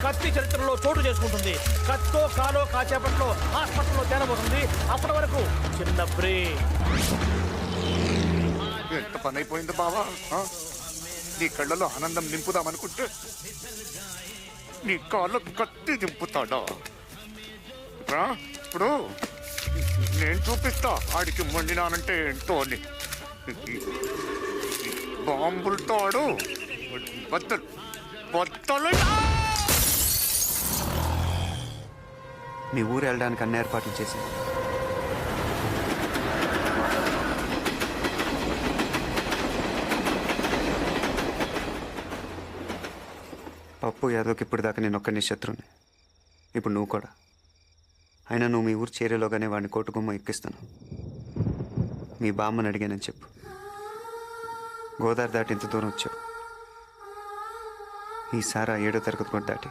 కత్తి చరిత్రలో చోటు చేసుకుంటుంది. కత్తో కాలో కాచేపట్లో హాస్పిటల్లో తేలబోతుంది. అప్పటి వరకు చిన్న బ్రేక్ ఎంత పని అయిపోయింది బావా? ఆ? నీ కళ్ళలో ఆనందం నింపుదామనుకుంటే నీ కాళ్ళ కత్తి దింపుతాడా రా, ఇప్పుడు నేను చూపిస్తా. ఆడికి వండినానంటే ఏంటో అని. బాంబులతో ఆడు బద్దలు. బద్దలు మీ ఊరు వెళ్ళడానికి అన్ని ఏర్పాట్లు చేసి పప్పు యాదవ్కి ఇప్పుడు దాకా నేను ఒక్కని శత్రుని ఇప్పుడు నువ్వు కూడా. అయినా నువ్వు మీ ఊరు చేరేలోగానే వాడిని కోటుగుమ్మ ఎక్కిస్తాను మీ బామ్మని అడిగానని చెప్పు. గోదావరి దాటి ఇంత దూరం వచ్చావు. ఈసారి ఏడో తరగతి కూడా దాటి.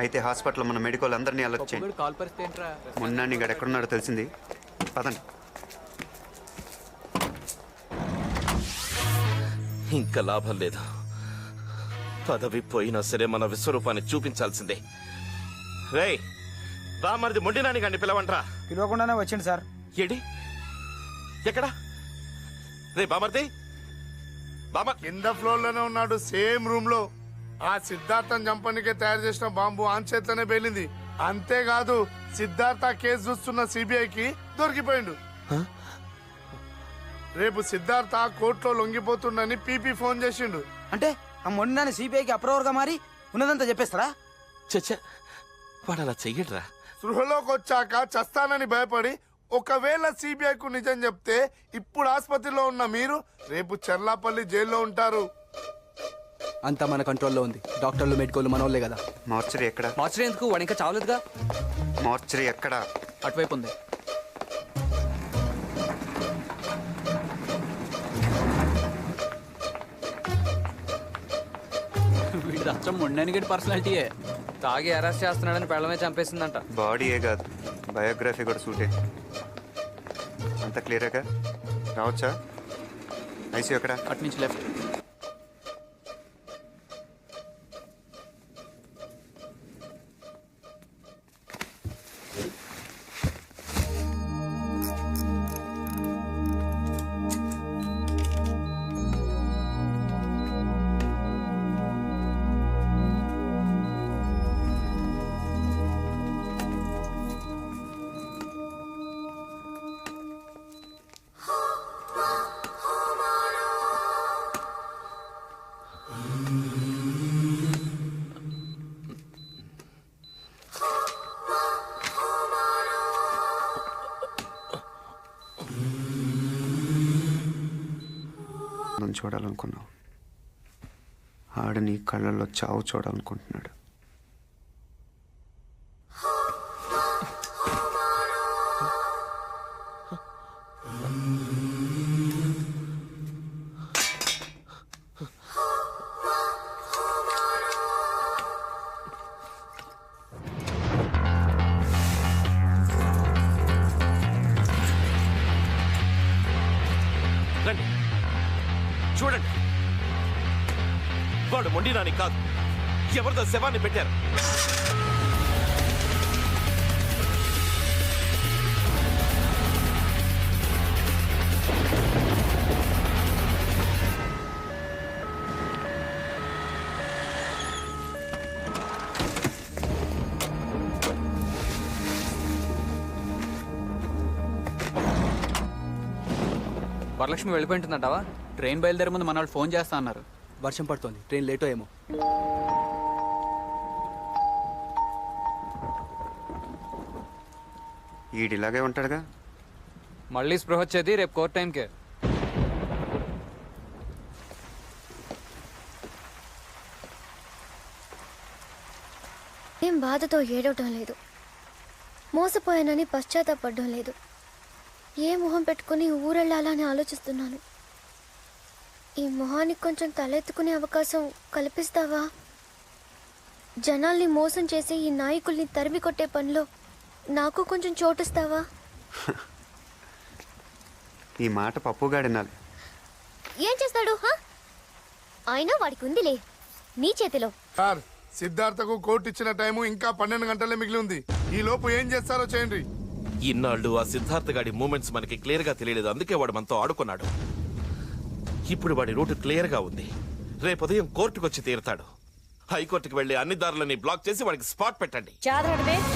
అయితే హాస్పిటల్లో మన మెడికల్ అందరినీ అలర్ట్ చేయండి. కాల్ పరిస్థితి ఏంట్రా? మొన్న నీకు ఎక్కడున్నాడో తెలిసింది. పదండి. ఇంకా లాభం లేదు. పదవి పోయినా సరే మన విశ్వరూపాన్ని చూపించాల్సిందే. రేయ్ బామ్మరిది మొండినాని గాని పిలవంట్రా పిలవకుండానే వచ్చింది సార్. ఏడి? ఎక్కడా? రే బామర్ది. బామ కింద ఫ్లోర్లోనే ఉన్నాడు సేమ్ రూమ్లో ఆ సిద్ధార్థం చంపనికే తయారు చేసిన బాంబు ఆన్ చేతిలోనే పేలింది. అంతేకాదు సిద్ధార్థ కేసు చూస్తున్న సిబిఐకి దొరికిపోయిండు. రేపు సిద్ధార్థ కోర్టులో లొంగిపోతుండని పీపీ ఫోన్ చేసిండు. అంటే ఆ మొండినాన్ని సిబిఐకి అప్రూవర్గా మారి ఉన్నదంతా చెప్పేస్తారా? చచ్చా వాడు అలా చెయ్యడ్రా. సృహలోకి వచ్చాక చస్తానని భయపడి ఒకవేళ సిబిఐకు నిజం చెప్తే ఇప్పుడు ఆసుపత్రిలో ఉన్న మీరు రేపు చెర్లాపల్లి జైల్లో ఉంటారు. అంతా మన కంట్రోల్లో ఉంది. డాక్టర్లు మెడికోలు మనోళ్ళే కదా. మార్చరీ ఎక్కడ? మార్చరీ ఎందుకు? వాడు ఇంకా చావలేదుగా? మార్చరీ ఎక్కడ? అటువైపు ఉంది. వీడి అచ్చం మొండానికి పర్సనాలిటీయే. తాగి అరెస్ట్ చేస్తున్నాడని పెళ్ళమే చంపేసిందంట. బాడీయే కాదు. బయోగ్రఫీ కూడా సూటే. అంత క్లియరేగా రావచ్చా? ఐసీ ఎక్కడ? అటు నుంచి లెఫ్ట్. చూడాలనుకున్నావు. ఆడ నీ కళ్ళల్లో చావు చూడాలనుకుంటున్నాడు. వండినాని కాదు. ఎవరిదో శవాన్ని పెట్టారు. వరలక్ష్మి వెళ్ళిపోయింటుందంటావా ట్రైన్ బయలుదేరే ముందు మన వాళ్ళు ఫోన్ చేస్తా అన్నారు. వర్షం పడుతోంది. ట్రైన్ లేటో ఏమో ఈడిలాగే ఉంటాడుగా? మళ్ళీ స్పృహ వచ్చేది రేపు కోర్ట్ టైంకే. ఏం బాధతో ఏడవటం లేదు. మోసపోయానని పశ్చాత్తాపడడం లేదు. ఏ మొహం పెట్టుకుని ఊరెళ్ళాలా అని ఆలోచిస్తున్నాను. ఈ మొహానికి కొంచెం తలెత్తుకునే అవకాశం కల్పిస్తావా? జనాల్ని మోసం చేసి ఈ నాయకుల్ని తరిమి కొట్టే పనిలో నాకు కొంచెం చోటిస్తావా? ఈ మాట పప్పుగాడినాలి. ఏం చేస్తాడు హా? అయినా వాడికి ఉందిలే నీ చేతిలో. సార్ సిద్ధార్థకు కోర్టు ఇచ్చిన టైము ఇంకా పన్నెండు గంటలే మిగిలి ఉంది ఈ లోపు ఏం చేస్తారో చేయండి. ఇన్నాళ్ళు ఆ సిద్ధార్థ గాడి మూమెంట్స్ మనకి క్లియర్గా తెలియలేదు అందుకే వాడు మనతో ఆడుకున్నాడు. ఇప్పుడు వాడి రూట్ క్లియర్గా ఉంది. రేపు ఉదయం కోర్టుకు వచ్చి తీరుతాడు. హైకోర్టుకు వెళ్ళి అన్ని దారులని బ్లాక్ చేసి వాడికి స్పాట్ పెట్టండి. చాదరడ్ beach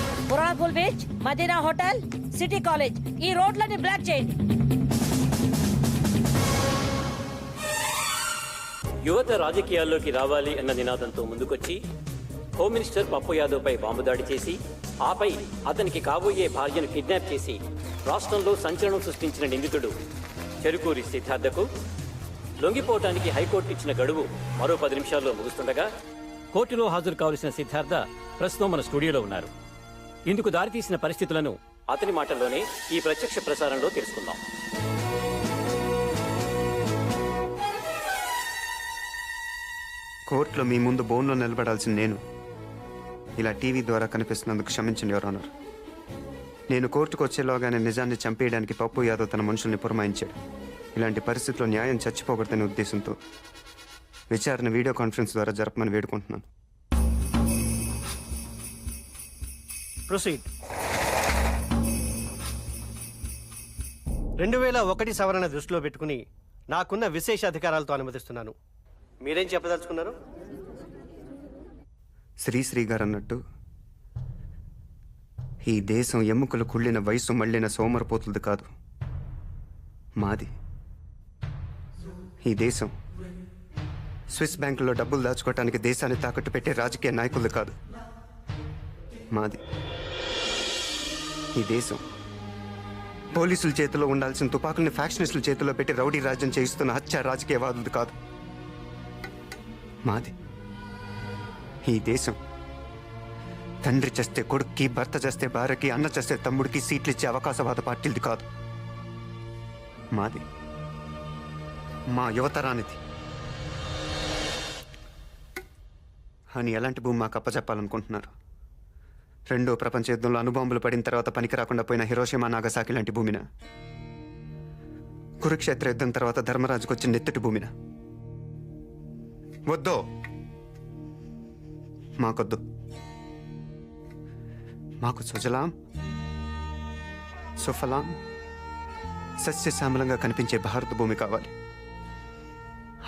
beach Madina hotel city college ఈ రోడ్లని బ్లాక్ చేయండి. యువత రాజకీయాల్లోకి రావాలి అన్న నినాదంతో ముందుకొచ్చి హోమ్ మినిస్టర్ పప్పు యాదవ్పై బాంబు దాడి చేసి ఆపై అతనికి కాబోయే భార్యను కిడ్నాప్ చేసి రాష్ట్రంలో సంచలనం సృష్టించిన నిందితుడు చెరుకూరి సిద్ధార్థకు లొంగిపోవటానికి హైకోర్టు ఇచ్చిన గడువు మరో పది నిమిషాల్లో ముగుస్తుండగా కోర్టులో హాజరు కావలసిన సిద్ధార్థ ప్రస్తుతం మన స్టూడియోలో ఉన్నారు. ఇందుకు దారితీసిన పరిస్థితులను అతని మాటల్లోనే ఈ ప్రత్యక్ష ప్రసారంలో తెలుసుకుందాం. కోర్టులో మీ ముందు బోన్లో నిలబడాల్సిన నేను ఇలా టీవీ ద్వారా కనిపిస్తున్నందుకు క్షమించండి ఎవరు ఆనర్. నేను కోర్టుకు వచ్చేలోగానే నిజాన్ని చంపేయడానికి పప్పు యాదవ్ తన మనుషుల్ని పురమాయించాడు. ఇలాంటి పరిస్థితుల్లో న్యాయం చచ్చిపోకూడదనే ఉద్దేశంతో విచారణ వీడియో కాన్ఫరెన్స్ ద్వారా జరపమని వేడుకుంటున్నాను. ప్రొసీడ్. రెండు వేల ఒకటి సవరణ దృష్టిలో పెట్టుకుని నాకున్న విశేష అధికారాలతో అనుమతిస్తున్నాను. మీరేం చెప్పదలుచుకున్నారు? శ్రీశ్రీ గారు అన్నట్టు ఈ దేశం ఎముకలు కుళ్ళిన వయసు మళ్ళిన సోమరపోతులది కాదు. మాది. ఈ దేశం. స్విస్ బ్యాంకులో డబ్బులు దాచుకోవటానికి దేశాన్ని తాకట్టు పెట్టే రాజకీయ నాయకులు కాదు. మాది. ఈ దేశం. పోలీసుల చేతిలో ఉండాల్సిన తుపాకుల్ని ఫ్యాక్షనిస్టుల చేతిలో పెట్టి రౌడీ రాజ్యం చేయిస్తున్న హత్య రాజకీయవాదులు కాదు. మాది. ఈ దేశం. తండ్రి చేస్తే కొడుక్కి భర్త చేస్తే భార్యకి అన్న చేస్తే తమ్ముడికి సీట్లు ఇచ్చే అవకాశవాద పార్టీలది కాదు. మాది. మా యువతరానిది. అని ఎలాంటి భూమి మాకు అప్పచెప్పాలనుకుంటున్నారు రెండో ప్రపంచ యుద్ధంలో అనుబాంబులు పడిన తర్వాత పనికి రాకుండా పోయిన హిరోషిమా నాగసాకి లాంటి భూమిన? కురుక్షేత్ర యుద్ధం తర్వాత ధర్మరాజుకు వచ్చిన నెత్తటి భూమిన? వద్దో! మాకొద్దు. మాకు సుజలాం సుఫలాం సస్యశ్యామలంగా కనిపించే భారత భూమి కావాలి.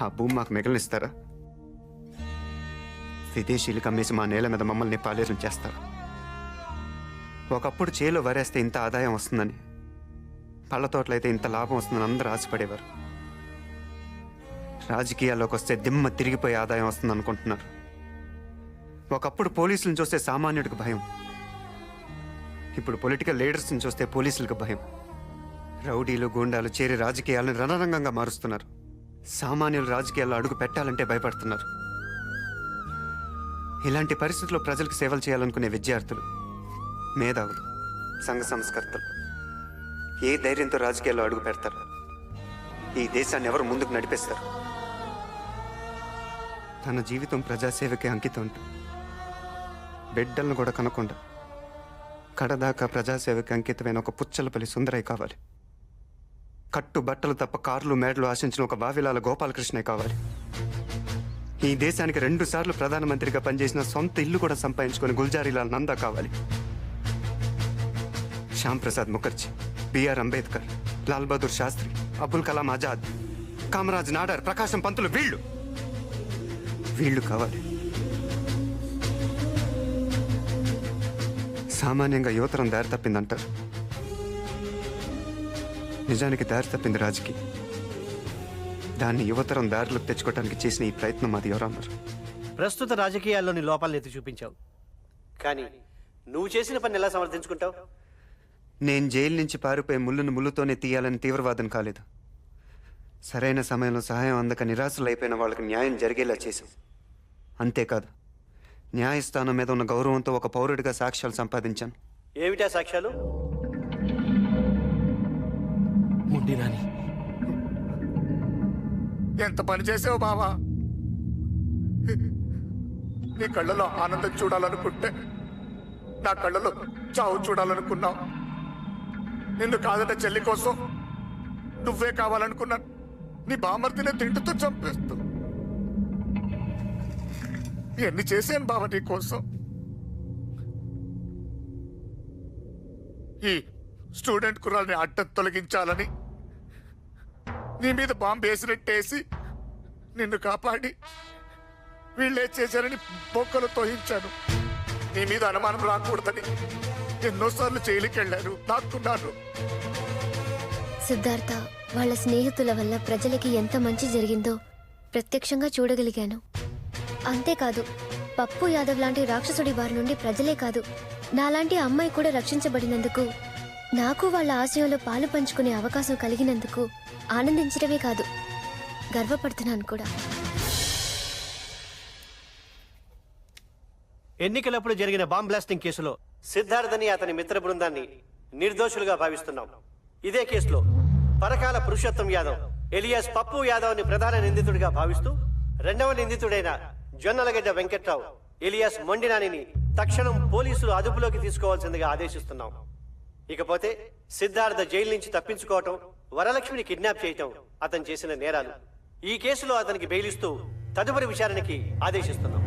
ఆ భూమి మాకు మిగలనిస్తారా? విదేశీయులకు అమ్మేసి మా నేల మీద మమ్మల్ని పాలేరం చేస్తారు. ఒకప్పుడు చేలో వరేస్తే ఇంత ఆదాయం వస్తుందని పళ్ళ తోటలైతే ఇంత లాభం వస్తుందని అందరూ ఆశపడేవారు. రాజకీయాల్లోకి వస్తే దిమ్మ తిరిగిపోయి ఆదాయం వస్తుంది అనుకుంటున్నారు. ఒకప్పుడు పోలీసులను చూస్తే సామాన్యుడికి భయం. ఇప్పుడు పొలిటికల్ లీడర్స్ని చూస్తే పోలీసులకు భయం. రౌడీలు గూండాలు చేరి రాజకీయాలను రణరంగంగా మారుస్తున్నారు. సామాన్యులు రాజకీయాల్లో అడుగు పెట్టాలంటే భయపడుతున్నారు. ఇలాంటి పరిస్థితుల్లో ప్రజలకు సేవలు చేయాలనుకునే విద్యార్థులు మేధావులు సంఘ సంస్కర్తలు ఏ ధైర్యంతో రాజకీయాల్లో అడుగు పెడతారు? ఈ దేశాన్ని ఎవరు ముందుకు నడిపిస్తారు? తన జీవితం ప్రజాసేవకి అంకితం. అంటూ బిడ్డలను కూడా కనకుండా కడదాకా ప్రజాసేవకి అంకితమైన ఒక పుచ్చలపల్లి సుందరయ్య కావాలి. కట్టు బట్టలు తప్ప కార్లు మేడలు ఆశించిన ఒక బావిలాల గోపాలకృష్ణే కావాలి. ఈ దేశానికి రెండు సార్లు ప్రధానమంత్రిగా పనిచేసిన సొంత ఇల్లు కూడా సంపాదించుకొని గుల్జారీలాల్ నందా కావాలి. శ్యామ్ ప్రసాద్ ముఖర్జీ బిఆర్ అంబేద్కర్ లాల్ బహదూర్ శాస్త్రి అబుల్ కలాం ఆజాద్ కామరాజ్ నాడార్ ప్రకాశం పంతులు వీళ్ళు. వీళ్ళు కావాలి. సామాన్యంగా యువతరం దారి తప్పిందంటారు. నిజానికి దారి తప్పింది రాజకీయం దాన్ని యువతరం దారిలోకి తెచ్చుకోవడానికి చేసిన ఈ ప్రయత్నం మాది ఎవరన్నారు ప్రస్తుత రాజకీయాల్లోని లోపాలను ఎత్తి చూపించావు. కానీ నువ్వు చేసిన పని ఎలా సమర్థించుకుంటావు? నేను జైలు నుంచి పారిపోయి ముళ్ళును ముళ్ళుతోనే తీయాలని తీవ్రవాదం కాలేదు. సరైన సమయంలో సహాయం అందక నిరాశలు అయిపోయిన వాళ్ళకి న్యాయం జరిగేలా చేశాం అంతేకాదు న్యాయస్థానం మీద ఉన్న గౌరవంతో ఒక పౌరుడిగా సాక్ష్యాలు సంపాదించాను. ఏమిటా సాక్ష్యాలు? ముండినాని ఎంత పని చేసావు బావా? నీ కళ్ళలో ఆనందం చూడాలనుకుంటే నా కళ్ళలో చావు చూడాలనుకున్నావు. నిన్ను కాదట చెల్లి కోసం నువ్వే కావాలనుకున్నాను. నీ బామర్తినే తింటుతో చంపేస్తూ. ఎన్ని చేశాను బావ నీ కోసం? ఈ స్టూడెంట్ కుర్రాల్ని అడ్డం తొలగించాలని నీ మీద బాంబు వేసినట్టేసి నిన్ను కాపాడి వీళ్ళే చేశారని బొక్కలు తోహించాను నీ మీద అనుమానం రాకూడదని ఎన్నోసార్లు జైలుకి వెళ్ళారు సిద్ధార్థ వాళ్ళ స్నేహితుల వల్ల ప్రజలకి ఎంత మంచి జరిగిందో ప్రత్యక్షంగా చూడగలిగాను. అంతేకాదు పప్పు యాదవ్ లాంటి రాక్షసుడి వారి నుండి ప్రజలే కాదు నాలాంటి అమ్మాయి కూడా రక్షించబడినందుకు నాకు వాళ్ళ ఆశయంలో పాలు పంచుకునే అవకాశం కలిగినందుకు ఆనందించడమే కాదు గర్వపడుతున్నాను కూడా. ఎన్నికలప్పుడు జరిగిన బాంబ్ బ్లాస్టింగ్ కేసులో సిద్ధార్థని అతని మిత్ర బృందాన్ని నిర్దోషులుగా భావిస్తున్నాం. ఇదే కేసులో పరకాల పురుషోత్తం యాదవ్ ఎలియాస్ పప్పు యాదవ్ని ప్రధాన నిందితుడిగా భావిస్తూ రెండవ నిందితుడైన జొన్నలగడ్డ వెంకట్రావు ఎలియాస్ మొండినానిని తక్షణం పోలీసులు అదుపులోకి తీసుకోవాల్సిందిగా ఆదేశిస్తున్నాం. ఇకపోతే సిద్ధార్థ జైలు నుంచి తప్పించుకోవటం వరలక్ష్మిని కిడ్నాప్ చేయటం అతను చేసిన నేరాలు. ఈ కేసులో అతనికి బెయిలిస్తూ తదుపరి విచారణకి ఆదేశిస్తున్నాం.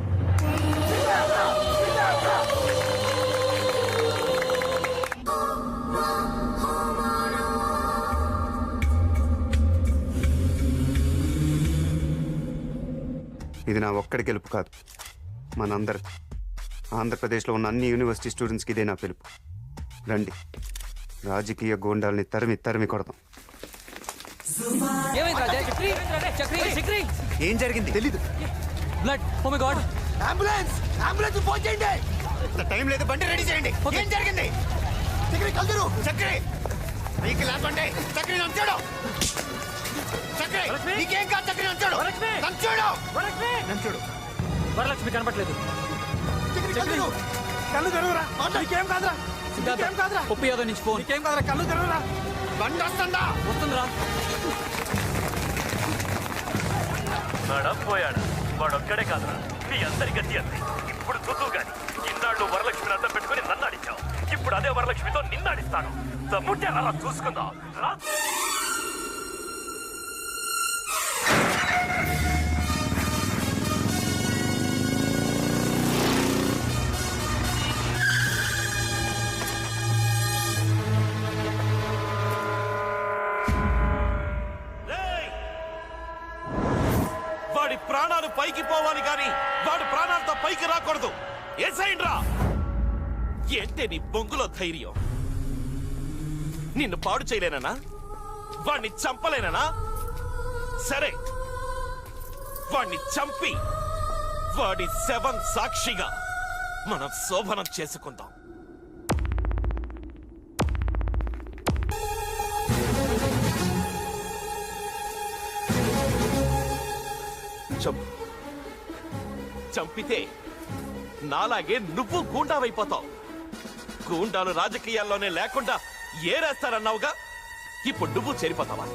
ఇది నా ఒక్కడి గెలుపు కాదు. మనందరి ఆంధ్రప్రదేశ్లో ఉన్న అన్ని యూనివర్సిటీ స్టూడెంట్స్కి ఇదే నా పిలుపు. రండి. రాజకీయ గోండాల్ని తరిమి తరిమి కొడదాం ఏం జరిగింది? తెలీదు. Blood oh my god ambulance ambulance phone చేయండి. టైం లేదు బండి రెడీ చేయండి. ఏం జరిగింది? చక్రి కలుదురు చక్రి. నీకు లేపండి చక్రి నంచాడు. చక్రి నీకేం కాదు చక్రి నంచాడు. నంచాడు. నంచాడు. వరలక్ష్మి కనపట్లేదు చక్రి కలుదురు. కళ్ళు తెరవరా. నీకేం కాదురా. సిద్ధార్థ పప్పు యాదవ్ నుంచి ఫోన్. నీకేం కాదురా కళ్ళు తెరవరా? బండి వస్తుందా? వస్తుందిరా. మేడం పోయాడు. వాడొక్కడే కాదురా. నీ అందరి గతి అంతే ఇప్పుడు చూద్దు గాని ఇన్నాళ్ళు వరలక్ష్మిని అడ్డం పెట్టుకుని నన్ను అడిచావు ఇప్పుడు అదే వరలక్ష్మితో నిన్ను అడిస్తాను దమ్ముంటే అలా చూసుకుందాం. రా. వాడి ప్రాణాలు పైకి పోవాలి కాని వాడి ప్రాణాలతో పైకి రాకూడదు. ఏసైండ్రా ఏంటే నీ బొంగులో ధైర్యం? నిన్ను పాడు చేయలేనా వాణ్ణి చంపలేనా సరే వాణ్ణి చంపి వాడి శవం సాక్షిగా మనం శోభనం చేసుకుందాం. చంపు. చంపితే నాలాగే నువ్వు గూండావైపోతావు. గూండాలు రాజకీయాల్లోనే లేకుండా ఏరేస్తారన్నావుగా ఇప్పుడు నువ్వు చేరిపోతావా?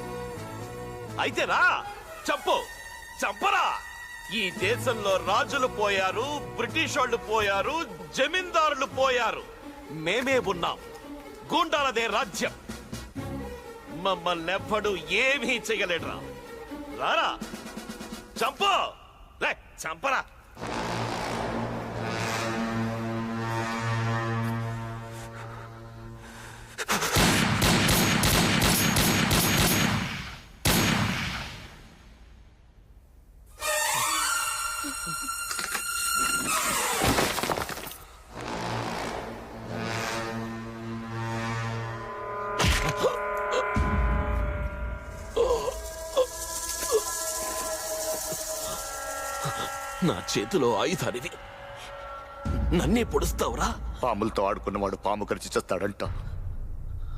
అయితే రా చంపు చంపరా. ఈ దేశంలో రాజులు పోయారు బ్రిటిష్ వాళ్ళు పోయారు జమీందారులు పోయారు. మేమే ఉన్నాం. గూండాలదే రాజ్యం. మమ్మల్ని ఎవ్వడు ఏమీ చెయ్యలేడురా రారా. చంపు! లే చంపరా. చేతిలో ఆయుధానిది. నన్నే పొడుస్తావురా? పాములతో ఆడుకున్నవాడు పాము కరిచి చేస్తాడంట.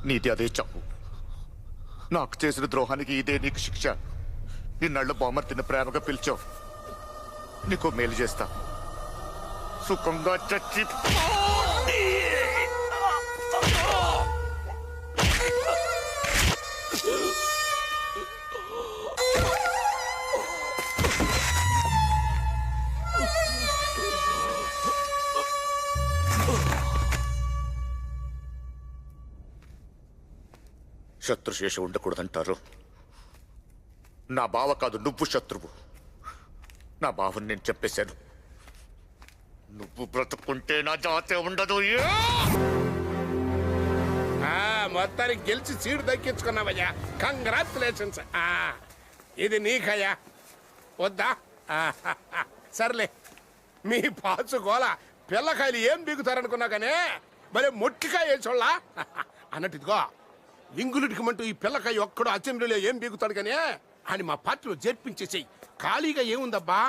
నీది అదే చావు నాకు చేసిన ద్రోహానికి ఇదే నీకు శిక్ష. నిన్నళ్ళు బామర్తిని ప్రేమగా పిలిచావు. నీకు మేలు చేస్తా. సుఖంగా చచ్చి శత్రుశేషం ఉండకూడదంటారు. నా బావ కాదు నువ్వు శత్రువు. నా బావని నేను చెప్పేశాను. నువ్వు బ్రతుకుంటే నా జాతే ఉండదు. మొత్తానికి గెలిచి సీటు దక్కించుకున్నావయ్యా. కంగ్రాచులేషన్స్ ఇది నీకయ్యా. వద్దా? ఆ, సర్లే. మీ పాచు గోల పిల్లకాయలు ఏం బీగుతారనుకున్నా కానీ మరి మొట్టికాయ వేసోళ్ళ అన్నట్టు ఇదిగో. ఇంగులుడికమంటూ ఈ పిల్లకాయ ఒక్కడు అసెంబ్లీలో ఏం బీగుతాడు కానీ అని మా పార్టీలో చేర్పించేసేయి ఖాళీగా ఏముందబ్బా?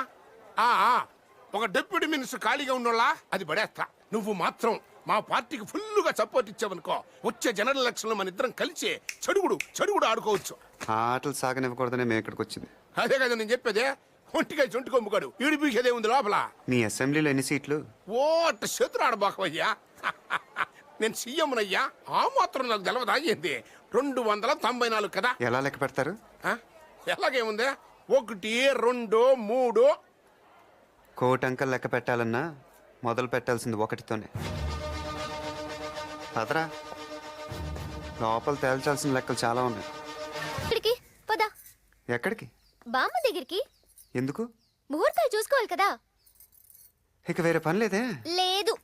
ఆ, ఆ, ఒక డిప్యూటీ మినిస్టర్ ఖాళీగా ఉన్నోళ్ళ? అది పడేస్తా. నువ్వు మాత్రం మా పార్టీకి ఫుల్లుగా సపోర్ట్ ఇచ్చావనుకో వచ్చే జనరల్ ఎలక్షన్లో మన ఇద్దరం కలిసి చెడుగుడు చెడుగుడు ఆడుకోవచ్చు. ఆటలు సాగనివ్వకూడదనే మేము ఇక్కడికి వచ్చింది. అదే కదా నేను చెప్పేదే. ఒంటికాయ చొంటి కొమ్ముగాడు ఈడిపీసేదే ఉంది లోపల. మీ అసెంబ్లీలో ఎన్ని సీట్లు? ఓ అట్ట చేతులు ఆడబాకవయ్యా నేను సీఎంనయ్యా ఆ మాత్రం నాకు తెలవదా ఏంది? రెండు వందల తొంభై నాలుగు కదా. ఎలా లెక్క పెడతారు? ఆ? ఎలాగేముంది? ఒకటి రెండు మూడు. కోటి అంకల్ లెక్క పెట్టాలన్నా మొదలు పెట్టాల్సింది ఒకటితోనే. పదరా. లోపల తేల్చాల్సిన లెక్కలు చాలా ఉన్నాయి. ఇక్కడికి పద. ఎక్కడికి? బామ్మ దగ్గరికి. ఎందుకు? ముహూర్తాలు చూసుకోవాలి కదా. ఇక వేరే పని లేదే? లేదు.